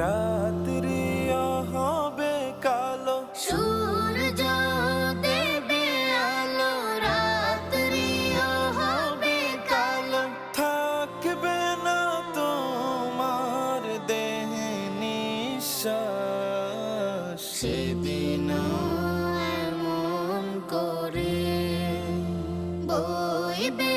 রাত্রি হবে কালো। সূর্য দেবে আলো রাত্রি হবে কালো। থাকবে না তোমার দেহে নিঃশ্বাস। সেদিন এমন করে বইবে